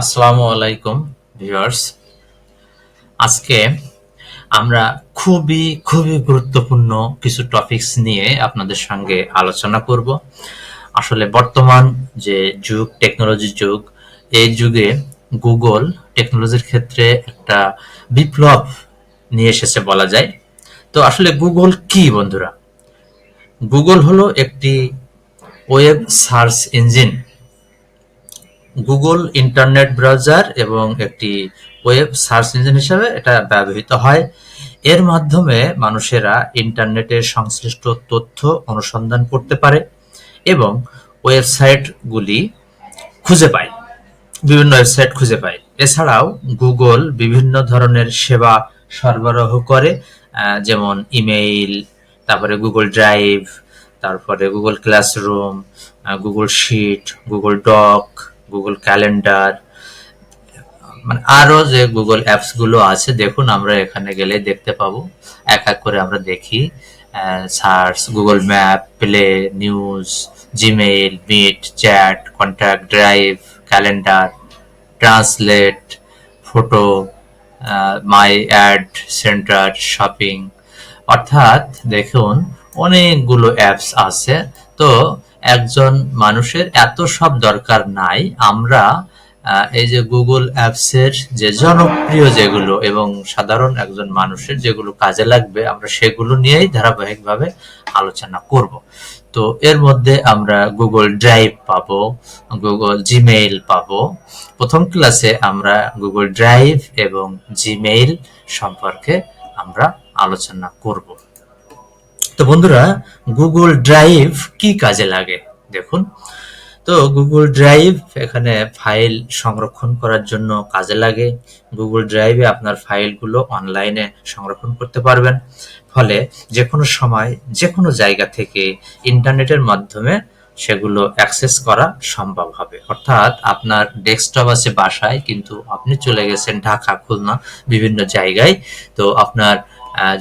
আসসালামু আলাইকুম, ভিউয়ার্স। আজকে আমরা খুবই খুবই গুরুত্বপূর্ণ কিছু টপিকস নিয়ে আপনাদের সঙ্গে আলোচনা করব। আসলে বর্তমান যে যুগ টেকনোলজির যুগ, এই যুগে গুগল টেকনোলজির ক্ষেত্রে একটা বিপ্লব নিয়ে এসেছে বলা যায়। তো আসলে গুগল কি বন্ধুরা? গুগল হলো একটি web search engine. Google internet browser এবং একটি ওয়েব সার্চ ইঞ্জিন হিসেবে এটা ব্যবহৃত হয়। এর মাধ্যমে মানুষেরা ইন্টারনেটের সংশ্লিষ্ট তথ্য অনুসন্ধান করতে পারে এবং ওয়েবসাইটগুলি খুঁজে পায়, বিভিন্ন ওয়েবসাইট খুঁজে পায়। এছাড়াও গুগল বিভিন্ন ধরনের সেবা সরবরাহ করে যেমন ইমেইল, তারপরে গুগল ড্রাইভ, তারপরে Google classroom Google sheet, Google doc Google calendar মানে আরও যে গুগল অ্যাপসগুলো আছে, দেখুন আমরা এখানে গেলে দেখতে পাবো। এক এক করে আমরা দেখি। Search Google map play news Gmail meet chat contact drive calendar translate photo my ad center shopping অর্থাৎ দেখুন, অনেকগুলো অ্যাপস আছে। তো একজন মানুষের এত সব দরকার নাই। আমরা এই যে গুগল অ্যাপসের যে জনপ্রিয় যেগুলো এবং সাধারণ একজন মানুষের যেগুলো কাজে লাগবে, আমরা সেগুলো নিয়েই ধারাবাহিকভাবে আলোচনা করব। তো এর মধ্যে আমরা গুগল ড্রাইভ পাবো গুগল জিমেইল পাবো। প্রথম ক্লাসে আমরা গুগল ড্রাইভ এবং জিমেইল সম্পর্কে আমরা আলোচনা করব। তো বন্ধুরা গুগল ড্রাইভ কি কাজে লাগে? দেখুন। তো গুগল ড্রাইভ এখানে ফাইল সংরক্ষণ করার জন্য কাজে লাগে। গুগল ড্রাইভে আপনার ফাইলগুলো অনলাইনে সংরক্ষণ করতে পারবেন। ফলে যে কোনো সময় যে কোনো জায়গা থেকে ইন্টারনেটের মাধ্যমে সেগুলো অ্যাক্সেস করা সম্ভব হবে। অর্থাৎ আপনার ডেস্কটপ আছে বাসায়, কিন্তু আপনি চলে গেছেন ঢাকা, খুলনা, বিভিন্ন জায়গায়। তো আপনার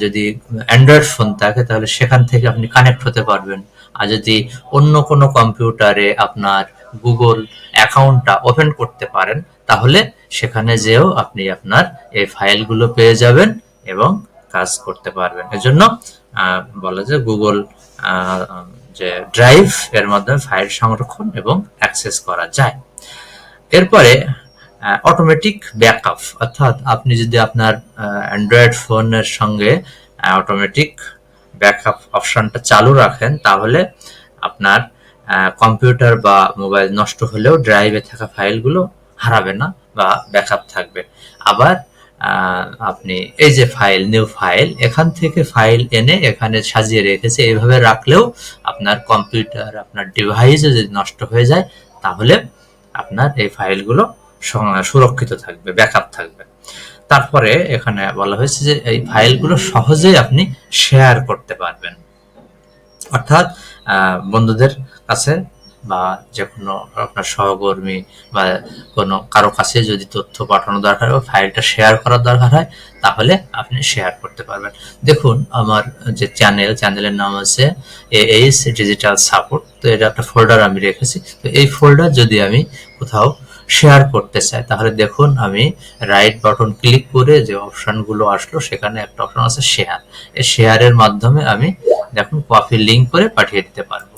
যদি অ্যান্ড্রয়েড ফোন থাকে, তাহলে সেখান থেকে আপনি কানেক্ট হতে পারবেন। আর যদি অন্য কোনো কম্পিউটারে আপনার গুগল অ্যাকাউন্টটা ওপেন করতে পারেন, তাহলে সেখানে যেও আপনি আপনার এই ফাইলগুলো পেয়ে যাবেন এবং কাজ করতে পারবেন। এজন্য বলা যায় গুগল যে ড্রাইভ, এর মাধ্যমে ফাইল সংরক্ষণ এবং অ্যাক্সেস করা যায়। এরপরে অটোমেটিক ব্যাকআপ অর্থাৎ আপনি যদি আপনার অ্যান্ড্রয়েড ফোনের সঙ্গে অটোমেটিক ব্যাকআপ অপশনটা চালু রাখেন, তাহলে আপনার কম্পিউটার বা মোবাইল নষ্ট হলেও ড্রাইভে থাকা ফাইলগুলো হারাবে না বা ব্যাকআপ থাকবে। আবার আপনি এই যে ফাইল নিউ ফাইল এখান থেকে ফাইল এনে এখানে সাজিয়ে রেখেছে এইভাবে রাখলেও আপনার কম্পিউটার আপনার ডিভাইসে যদি নষ্ট হয়ে যায়, তাহলে আপনার এই ফাইলগুলো সুরক্ষিত থাকবে ব্যাকআপ থাকবে। তারপরে এখানে বলা হয়েছে যে এই ফাইলগুলো সহজেই আপনি শেয়ার করতে পারবেন। অর্থাৎ বন্ধুদের কাছে বা যে কোনো আপনার সহকর্মী বা কোনো কারও কাছে যদি তথ্য পাঠানো দরকার হয় ফাইলটা শেয়ার করার দরকার হয়, তাহলে আপনি শেয়ার করতে পারবেন। দেখুন, আমার যে চ্যানেল চ্যানেলের নাম আছে এইচ ডিজিটাল সাপোর্ট তো এটা একটা ফোল্ডার আমি রেখেছি। তো এই ফোল্ডার যদি আমি কোথাও শেয়ার করতে চাই তাহলে দেখুন আমি রাইট বাটন ক্লিক করে যে অপশনগুলো আসলো, সেখানে একটা অপশন আছে শেয়ার এই শেয়ারের মাধ্যমে আমি দেখুন কপি লিঙ্ক করে পাঠিয়ে দিতে পারব।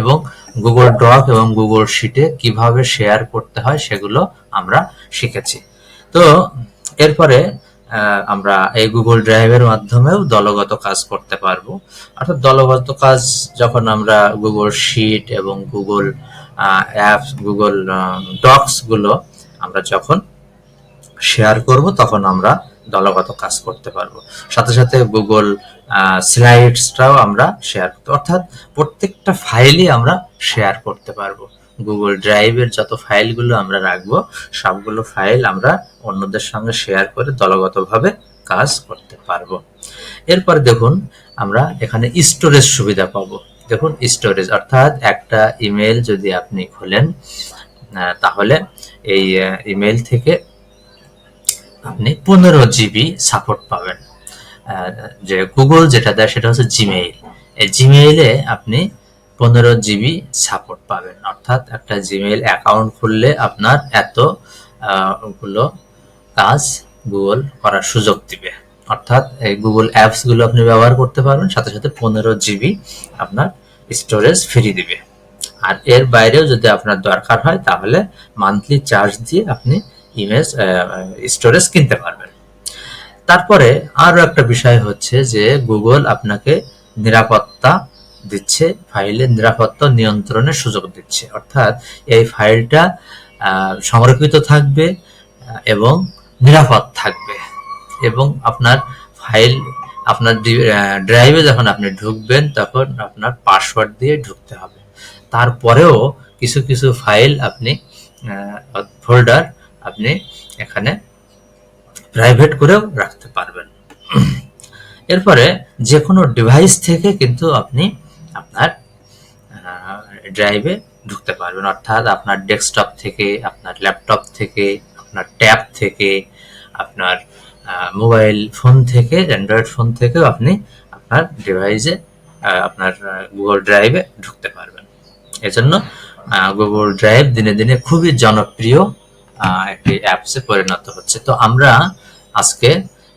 এবং গুগল ডক এবং গুগল শিটে কীভাবে শেয়ার করতে হয়, সেগুলো আমরা শিখেছি। তো এরপরে আমরা এই গুগল ড্রাইভের মাধ্যমেও দলগত কাজ করতে পারব। অর্থাৎ দলগত কাজ যখন আমরা গুগল শিট এবং গুগল অ্যাপস গুগল ডকসগুলো আমরা যখন শেয়ার করব, তখন আমরা দলগত কাজ করতে পারব। সাথে সাথে গুগল স্লাইডসটাও আমরা শেয়ার করতে অর্থাৎ প্রত্যেকটা ফাইলই আমরা শেয়ার করতে পারব। গুগল ড্রাইভের যত ফাইলগুলো আমরা রাখব, সবগুলো ফাইল আমরা অন্যদের সঙ্গে শেয়ার করে দলগতভাবে কাজ করতে পারব। এরপর দেখুন, আমরা এখানে স্টোরেজ সুবিধা পাবো। দেখুন স্টোরেজ অর্থাৎ একটা ইমেল যদি আপনি খোলেন তাহলে এই ইমেল থেকে আপনি পনেরো জিবি সাপোর্ট পাবেন। যে গুগল যেটা দেয় সেটা হচ্ছে জিমেইল এই জিমেইলে আপনি পনেরো জিবি সাপোর্ট পাবেন। অর্থাৎ একটা জিমেইল অ্যাকাউন্ট খুললে আপনার এতগুলো কাজ গুগল করার সুযোগ দিবে। অর্থাৎ এই গুগল অ্যাপসগুলো আপনি ব্যবহার করতে পারবেন, সাথে সাথে পনেরো জিবি আপনার স্টোরেজ ফ্রি দিবে। আর এর বাইরেও যদি আপনার দরকার হয়, তাহলে মান্থলি চার্জ দিয়ে আপনি ইমেজ স্টোরেজ কিনতে পারবেন। তারপরে আরও একটা বিষয় হচ্ছে যে গুগল আপনাকে নিরাপত্তা দিচ্ছে, ফাইলের নিরাপত্তা নিয়ন্ত্রণের সুযোগ দিচ্ছে। অর্থাৎ এই ফাইলটা সংরক্ষিত থাকবে এবং নিরাপদ থাকবে। এবং আপনার ফাইল আপনার ড্রাইভে যখন আপনি ঢুকবেন, তখন আপনার পাসওয়ার্ড দিয়ে ঢুকতে হবে। তারপরেও কিছু কিছু ফাইল আপনি ফোল্ডার আপনি এখানে প্রাইভেট করেও রাখতে পারবেন। এরপরে যে কোনো ডিভাইস থেকে কিন্তু আপনি আপনার ড্রাইভে ঢুকতে পারবেন। অর্থাৎ আপনার ডেস্কটপ থেকে, আপনার ল্যাপটপ থেকে, আপনার ট্যাব থেকে, আপনার মোবাইল ফোন থেকে অ্যান্ড্রয়েড ফোন থেকেও আপনি আপনার ডিভাইসে আপনার গুগল ড্রাইভে ঢুকতে পারবেন। এজন্য গুগল ড্রাইভ দিনে দিনে খুবই জনপ্রিয় একটি অ্যাপসে পরিণত হচ্ছে। তো আমরা আজকে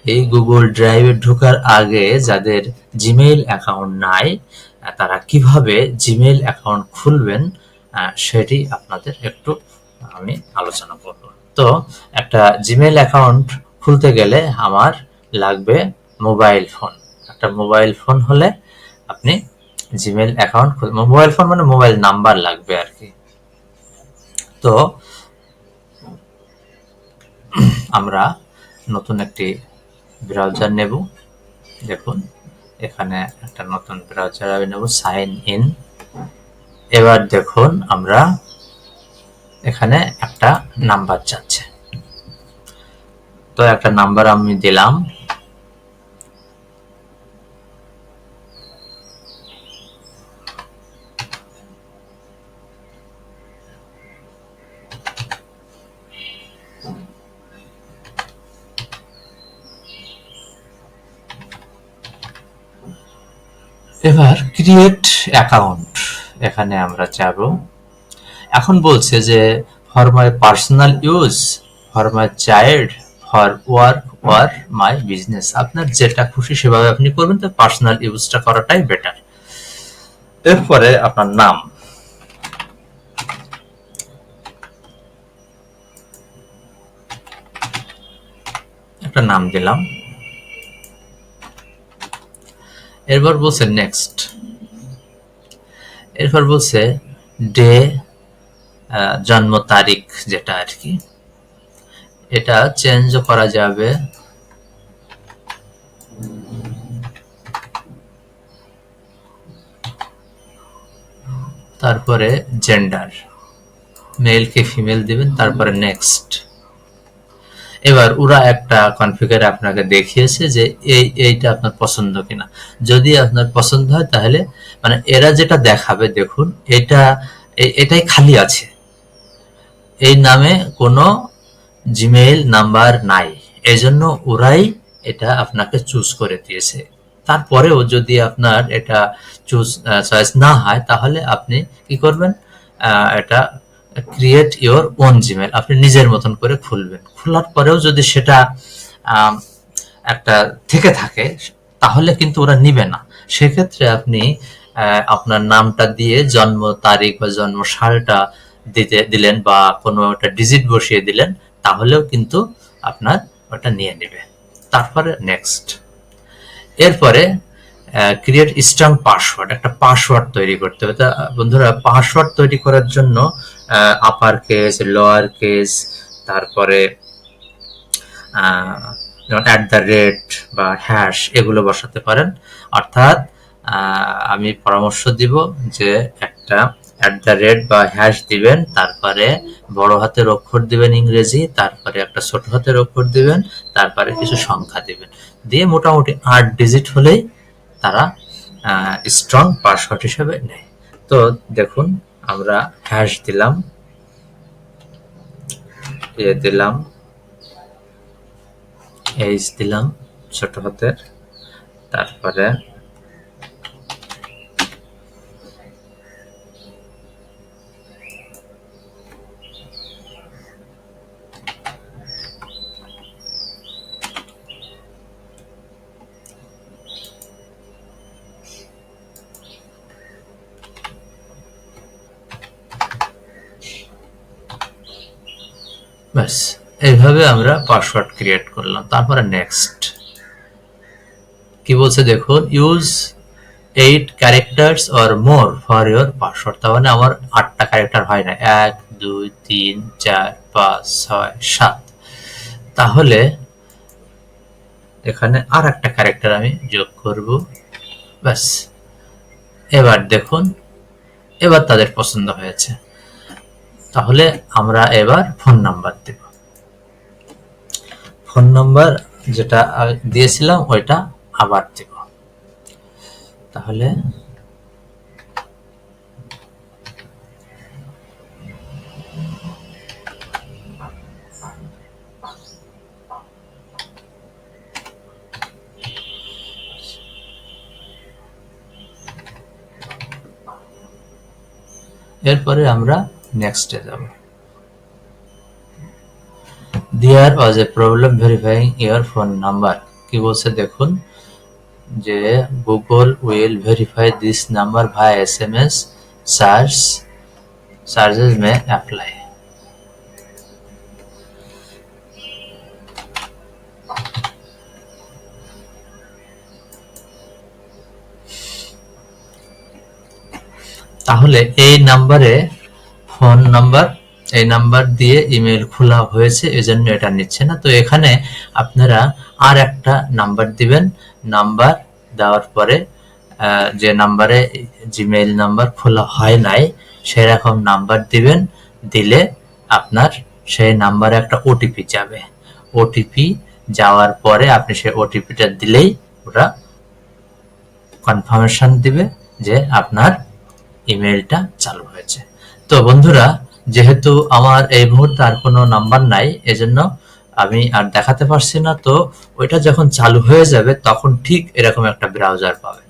এই গুগল ড্রাইভে ঢোকার আগে যাদের জিমেইল অ্যাকাউন্ট নাই তারা কীভাবে জিমেইল অ্যাকাউন্ট খুলবেন সেটি আপনাদের একটু আমি আলোচনা করব। তো একটা জিমেইল অ্যাকাউন্ট খুলতে গেলে আমার লাগবে মোবাইল ফোন একটা মোবাইল ফোন হলে আপনি জিমেল অ্যাকাউন্ট মোবাইল ফোন মানে মোবাইল নাম্বার লাগবে আর কি। তো আমরা নতুন একটি ব্রাউজার নেব। দেখুন, এখানে একটা নতুন ব্রাউজার আমি নেব সাইন ইন এবার দেখুন, আমরা এখানে একটা নাম্বার চাচ্ছে। তো একটা নাম্বার আমি দিলাম। এবার ক্রিয়েট অ্যাকাউন্ট এখানে আমরা যাব। এখন বলছে যে for my personal use for my child for work or my business আপনার যেটা খুশি সেভাবে আপনি করবেন তো পার্সোনাল ইউজটা করাটাই বেটার এরপরে আপনার নাম। একটা নাম দিলাম। এরপর বলছে নেক্সট এরপর বলছে ডে জন্ম তারিখ যেটা আর কি। এটা চেঞ্জ করা যাবে। তারপরে জেন্ডার মেলকে ফিমেল দিবেন, তারপরে নেক্সট এবার ওরা একটা কনফিগার আপনাকে দেখিয়েছে যে এই, এইটা আপনার পছন্দ কিনা। যদি আপনার পছন্দ হয় তাহলে মানে এরা যেটা দেখাবে, দেখুন, এটা এটাই খালি আছে। এই নামে কোনো জিমেইল নাম্বার নাই। এজন্য ওরাই এটা আপনাকে চুজ করে দিয়েছে। তারপরেও যদি আপনার এটা চুজ চয়েস না হয়, তাহলে আপনি কি করবেন? এটা ক্রিয়েট ইওর ওন জিমেল আপনি নিজের মতন করে খুলবেন। খোলার পরেও যদি সেটা একটা থেকে থাকে, তাহলে কিন্তু ওরা নিবে না। সেক্ষেত্রে আপনি আপনার নামটা দিয়ে জন্ম তারিখ বা জন্ম সালটা দিতে দিলেন বা কোনো একটা ডিজিট বসিয়ে দিলেন তাহলেও কিন্তু আপনার ওটা নিয়ে নেবে। তারপরে নেক্সট এরপরে ক্রিয়েট স্ট্রং পাসওয়ার্ড একটা পাসওয়ার্ড তৈরি করতে হবে। তা, বন্ধুরা পাসওয়ার্ড তৈরি করার জন্য আপার কেস লোয়ার কেস তারপরে যেমন অ্যাট দ্য রেট বা হ্যাশ এগুলো বসাতে পারেন। অর্থাৎ আমি পরামর্শ দিব যে একটা অ্যাট দ্য রেট বা হ্যাশ দিবেন, তারপরে বড় হাতের অক্ষর দিবেন ইংরেজি, তারপরে একটা ছোট হাতের অক্ষর দিবেন, তারপরে কিছু সংখ্যা দিবেন। দিয়ে মোটামুটি আট ডিজিট হলেই তারা স্ট্রং পাসওয়ার্ড হিসেবে নেয়। তো দেখুন, আমরা হ্যাশ দিলাম। এ দিলাম। এইচ দিলাম ছোট হাতের। তারপরে ব্যাস এইভাবে আমরা পাসওয়ার্ড ক্রিয়েট করলাম। তারপরে নেক্সট কি বলছে দেখুন use eight characters or more for your password তার মানে আমার আটটা ক্যারেক্টার হয় না। এক, দুই, তিন, চার, পাঁচ, ছয়, সাত। তাহলে এখানে আর একটা ক্যারেক্টার আমি যোগ করব। ব্যাস। এবার দেখুন, এবার তাদের পছন্দ হয়েছে। তাহলে আমরা এবার ফোন নাম্বার দেব। ফোন নাম্বার যেটা দিয়েছিলাম ওইটা আবার দেব। তাহলে এরপরে আমরা নেক্সটে যাব। There was a problem verifying your phone number কি বলছে দেখুন। যে Google will verify this number by S M S charge charges may apply তাহলে এই নাম্বারে ফোন নাম্বার এই নাম্বার দিয়ে ইমেল খোলা হয়েছে, এজন্য এটা নিচ্ছে না। তো এখানে আপনারা আর একটা নাম্বার দিবেন। নাম্বার দেওয়ার পরে যে নাম্বারে জিমেইল নাম্বার খোলা হয় নাই, সেরকম নাম্বার দিবেন। দিলে আপনার সেই নাম্বারে একটা ওটিপি যাবে। ওটিপি যাওয়ার পরে আপনি সেই ওটিপিটা দিলেই ওরা কনফার্মেশন দিবে যে আপনার ইমেলটা চালু হয়েছে। তো বন্ধুরা যেহেতু আমার এই মুহূর্তে আর কোনো নাম্বার নাই, এজন্য আমি আর দেখাতে পারছি না। তো ওইটা যখন চালু হয়ে যাবে, তখন ঠিক এরকম একটা ব্রাউজার পাবেন।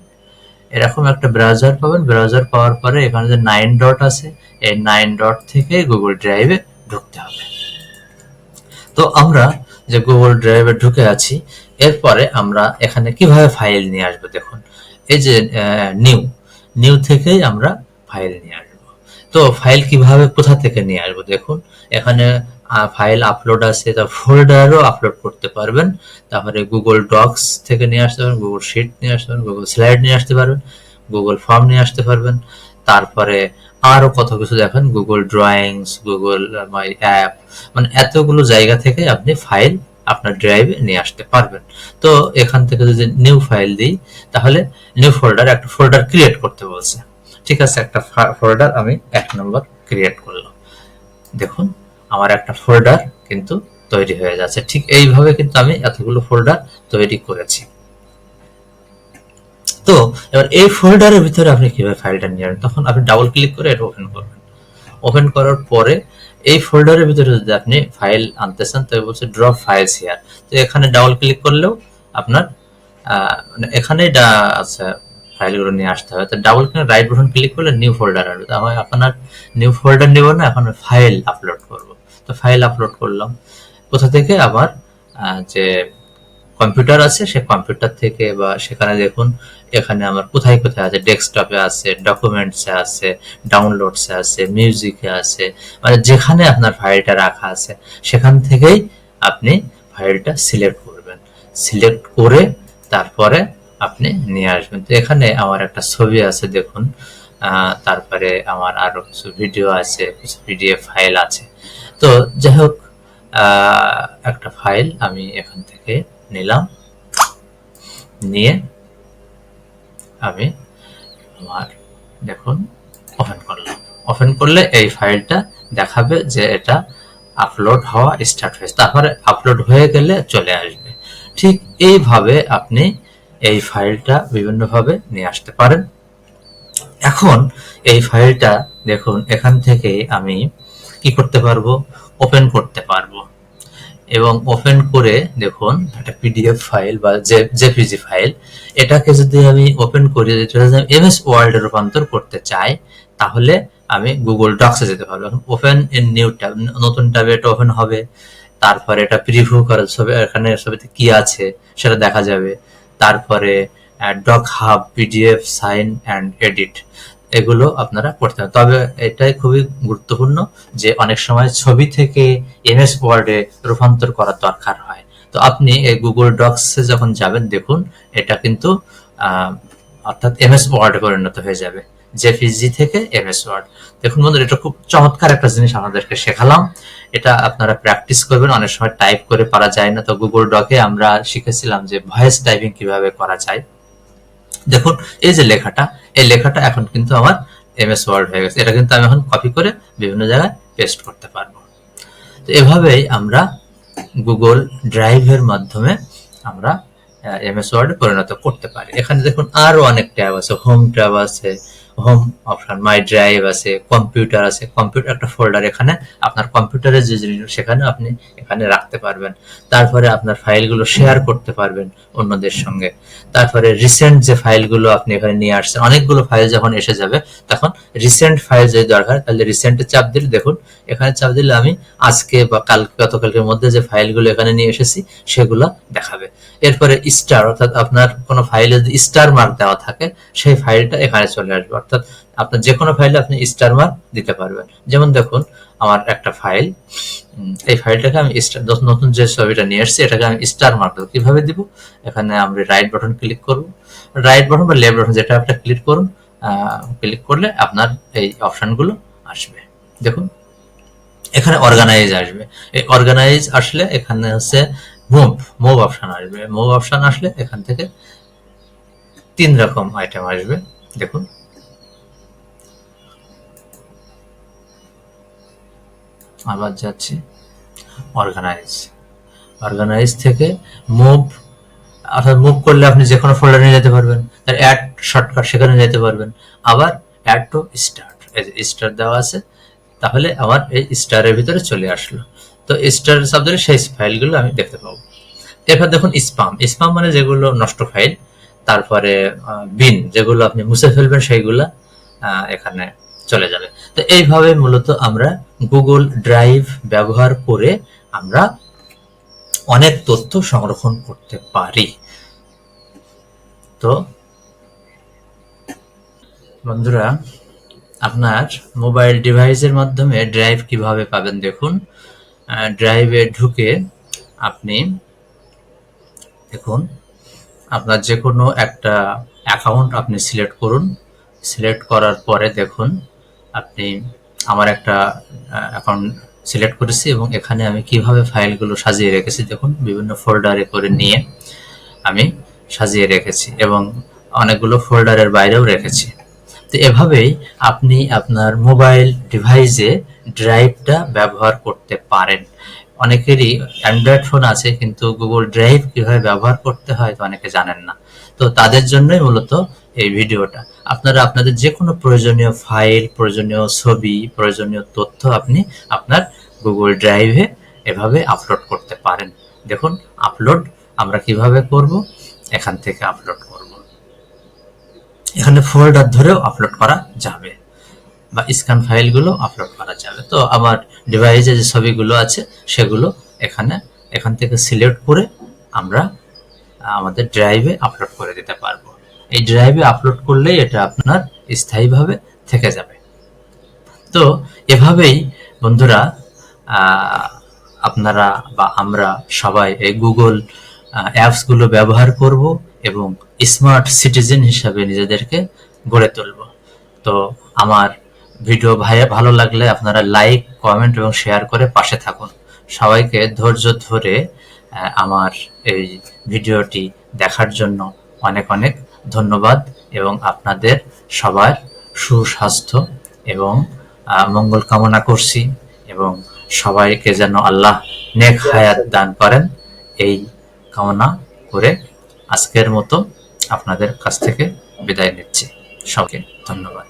এরকম একটা ব্রাউজার পাবেন। ব্রাউজার পাওয়ার পরে এখানে যে নাইন ডট আছে, এই নাইন ডট থেকে গুগল ড্রাইভে ঢুকতে হবে। তো আমরা যে গুগল ড্রাইভে ঢুকে আছি, এরপরে আমরা এখানে কীভাবে ফাইল নিয়ে আসব দেখুন। এই যে নিউ নিউ থেকেই আমরা ফাইল নিয়ে আসব। তো ফাইল কীভাবে কোথা থেকে নিয়ে আসব দেখুন, এখানে ফাইল আপলোড আছে, তা ফোল্ডারও আপলোড করতে পারবেন। তারপরে গুগল ডক্স থেকে নিয়ে আসতে পারবেন গুগল শিট নিয়ে আসতে পারবেন গুগল স্লাইড নিয়ে আসতে পারবেন গুগল ফর্ম নিয়ে আসতে পারবেন। তারপরে আরও কত কিছু দেখেন Google drawings Google my app মানে এতগুলো জায়গা থেকে আপনি ফাইল আপনার ড্রাইভে নিয়ে আসতে পারবেন। তো এখান থেকে যদি নিউ ফাইল দিই, তাহলে নিউ ফোল্ডার একটা ফোল্ডার ক্রিয়েট করতে বলছে। ঠিক আছে, একটা ফোল্ডার আমি এক নম্বর ক্রিয়েট করলাম। দেখুন, আমার একটা ফোল্ডার কিন্তু তৈরি হয়ে যাচ্ছে ঠিক এইভাবে কিন্তু আমি এতগুলো ফোল্ডার তৈরি করেছি। তো, এবার এই ফোল্ডারের ভিতরে আপনি কীভাবে ফাইলটা নিয়ে তখন আপনি ডাবল ক্লিক করে এটা ওপেন করবেন। ওপেন করার পরে এই ফোল্ডারের ভিতরে যদি আপনি ফাইল আনতে চান তবে বলছে ড্রপ ফাইলস হিয়ার তো এখানে ডাবল ক্লিক করলেও আপনার মানে এখানে আচ্ছা ফাইলগুলো নিয়ে আসতে হবে। তো double click right button click করলে নিউ ফোল্ডার আসবে। তাহলে আপনার নিউ ফোল্ডার নেব না, এখন ফাইল আপলোড করব। তো ফাইল আপলোড করলাম। কোথা থেকে? আবার যে কম্পিউটার আছে, সে কম্পিউটার থেকে বা সেখানে দেখুন, এখানে আমার কোথায় কোথায় আছে ডেস্কটপে আছে ডকুমেন্টসে আছে ডাউনলোডসে আছে মিউজিকে আছে মানে যেখানে আপনার ফাইলটা রাখা আছে, সেখান থেকেই আপনি ফাইলটা সিলেক্ট করবেন। সিলেক্ট করে তারপরে আপনি নিয়ে আসবেন। তো এখানে আমার একটা ছবি আছে, দেখুন। তারপরে আমার আরও কিছু ভিডিও আছে, কিছু পিডিএফ ফাইল আছে। তো যাই হোক একটা ফাইল আমি এখান থেকে নিলাম। নিয়ে আমি আমার, দেখুন ওপেন করলাম। ওপেন করলে এই ফাইলটা দেখাবে যে এটা আপলোড হওয়া স্টার্ট হয়েছে। তারপরে আপলোড হয়ে গেলে চলে আসবে। ঠিক এইভাবে আপনি এই ফাইলটা বিভিন্নভাবে নিয়ে আসতে পারেন। এখন এই ফাইলটা দেখুন, এখান থেকে আমি কি করতে পারব? ওপেন করতে পারব। এবং ওপেন করে দেখুন, একটা পিডিএফ ফাইল বা জেপিজি ফাইল। এটাকে যদি আমি ওপেন করি এমএস ওয়ার্ল্ড রূপান্তর করতে চাই, তাহলে আমি গুগল ডক্সে যেতে পারব। ওপেন ইন নিউ ট্যাব, নতুন ট্যাবে এটা ওপেন হবে। তারপরে এটা প্রিভিউ করা ছবি, এখানে ছবিতে কি আছে সেটা দেখা যাবে। তারপরে DocHub, PDF, sign and edit. এগুলো আপনারা করতে হবে তবে এটাই খুবই গুরুত্বপূর্ণ যে অনেক সময় ছবি থেকে এমএস ওয়ার্ডে রূপান্তর করার দরকার হয়। তো আপনি এই গুগল ডক্সে যখন যাবেন, দেখুন, এটা কিন্তু অর্থাৎ এমএস ওয়ার্ডে পরিণত হয়ে যাবে। জেপিজি থেকে এমএস ওয়ার্ড। দেখুন বন্ধুরা, এটা খুব চমৎকার একটা জিনিস আমাদেরকে শেখালাম। এটা আপনারা প্র্যাকটিস করবেন, অনেক সময় টাইপ করে পারা যায় না। তো গুগল ডকে আমরা শিখেছিলাম যে ভয়েস টাইপিং কীভাবে করা যায়। দেখুন, এই যে লেখাটা, এই লেখাটা এখন কিন্তু আমার এমএস ওয়ার্ড হয়ে গেছে। এটা কিন্তু আমি এখন কপি করে বিভিন্ন জায়গায় পেস্ট করতে পারব। তো এভাবেই আমরা গুগল ড্রাইভের মাধ্যমে আমরা এমএস ওয়ার্ডে পরিণত করতে পারি। এখানে দেখুন আরও অনেক ট্যাব আছে হোম ট্যাব আছে হোম অপশন মাই ড্রাইভ আছে কম্পিউটার আছে কম্পিউটার একটা ফোল্ডার এখানে, আপনার কম্পিউটারের যে জিনিস সেখানে আপনি এখানে রাখতে পারবেন। তারপরে আপনার ফাইলগুলো শেয়ার করতে পারবেন অন্যদের সঙ্গে। তারপরে রিসেন্ট যে ফাইলগুলো আপনি এখানে নিয়ে আসছেন, অনেকগুলো ফাইল যখন এসে যাবে, তখন রিসেন্ট ফাইল যদি দরকার, তাহলে রিসেন্টে চাপ দিলে দেখুন, এখানে চাপ দিলে আমি আজকে বা কালকে, গতকালকের মধ্যে যে ফাইলগুলো এখানে নিয়ে এসেছি, সেগুলো দেখাবে। এরপরে স্টার অর্থাৎ আপনার কোনো ফাইলে যদি স্টার মার্ক দেওয়া থাকে, সেই ফাইলটা এখানে চলে আসবে। অর্থাৎ আপনার যে কোনো ফাইলে আপনি স্টার মার্ক দিতে পারবেন। যেমন দেখুন, আমার একটা ফাইল এই ফাইলটাকে আমি নতুন যে ছবিটা নিয়ে এসেছি, এটাকে আমি স্টার মার্ক দেবো। কীভাবে দিব? এখানে আমরা রাইট বাটন ক্লিক করব। রাইট বাটন বা লেফট বাটন যেটা একটা ক্লিক করুন ক্লিক করলে আপনার এই অপশনগুলো আসবে। দেখুন, এখানে অর্গানাইজ আসবে। এই অর্গানাইজ আসলে এখানে হচ্ছে মুভ মুভ অপশন আসবে। মুভ অপশন আসলে এখান থেকে তিন রকম আইটেম আসবে। দেখুন আবার যাচ্ছে। অর্গানাইজ অর্গানাইজ থেকে মুভ অর্থাৎ মুভ করলে আপনি যে কোনো ফোল্ডারে নিয়ে যেতে পারবেন, তার অ্যাড শর্টকাট সেখানে যেতে পারবেন। আবার অ্যাড টু স্টার্ট এই স্টার দেওয়া আছে, তাহলে আমার এই স্টারের ভিতরে চলে আসলো। তো স্টার সাবজেক্টে সেই ফাইলগুলো আমি দেখতে পাবো। এরপর দেখুন স্পাম স্পাম মানে যেগুলো নষ্ট ফাইল তারপরে বিন যেগুলো আপনি মুছে ফেলবেন সেইগুলা এখানে চলে যাবে। তো এইভাবে মূলত আমরা গুগল ড্রাইভ ব্যবহার করে আমরা অনেক তথ্য সংরক্ষণ করতে পারি। তো বন্ধুরা, আপনার মোবাইল ডিভাইসের মাধ্যমে ড্রাইভ কীভাবে পাবেন দেখুন। ড্রাইভে ঢুকে আপনি দেখুন, আপনার যে কোনো একটা অ্যাকাউন্ট আপনি সিলেক্ট করুন। সিলেক্ট করার পরে দেখুন আপনি আমার একটা অ্যাকাউন্ট সিলেক্ট করেছি এবং এখানে আমি কীভাবে ফাইলগুলো সাজিয়ে রেখেছি দেখুন, বিভিন্ন ফোল্ডারে করে নিয়ে আমি সাজিয়ে রেখেছি এবং অনেকগুলো ফোল্ডারের বাইরেও রেখেছি। তো এভাবেই আপনি আপনার মোবাইল ডিভাইসে ড্রাইভটা ব্যবহার করতে পারেন। অনেকেরই অ্যান্ড্রয়েড ফোন আছে, কিন্তু গুগল ড্রাইভ কীভাবে ব্যবহার করতে হয় তো অনেকে জানেন না। তো তাদের জন্যই মূলত এই ভিডিওটা। আপনারা আপনাদের যে কোনো প্রয়োজনীয় ফাইল, প্রয়োজনীয় ছবি, প্রয়োজনীয় তথ্য আপনি আপনার গুগল ড্রাইভে এভাবে আপলোড করতে পারেন। দেখুন, আপলোড আমরা কীভাবে করব? এখান থেকে আপলোড করব। এখানে ফোল্ডার ধরেও আপলোড করা যাবে বা স্ক্যান ফাইলগুলো আপলোড করা যাবে। তো আমার ডিভাইসে যে ছবিগুলো আছে, সেগুলো এখানে, এখান থেকে সিলেক্ট করে আমরা আমাদের ড্রাইভে আপলোড করে দিতে পারব। এই ড্রাইভে আপলোড করলেই এটা আপনার স্থায়ীভাবে থেকে যাবে। তো এভাবেই বন্ধুরা আপনারা বা আমরা সবাই এই গুগল অ্যাপসগুলো ব্যবহার করব এবং স্মার্ট সিটিজেন হিসাবে নিজেদেরকে গড়ে তুলব। তো আমার ভিডিও ভাই ভালো লাগলে আপনারা লাইক কমেন্ট এবং শেয়ার করে পাশে থাকুন। সবাইকে ধৈর্য ধরে আমার এই ভিডিওটি দেখার জন্য অনেক অনেক ধন্যবাদ এবং আপনাদের সবার সুস্বাস্থ্য এবং মঙ্গল কামনা করছি এবং সবাইকে যেন আল্লাহ নেক হায়াত দান করেন। এই কামনা করে আজকের মতো আপনাদের কাছ থেকে বিদায় নিচ্ছি। সবাইকে ধন্যবাদ।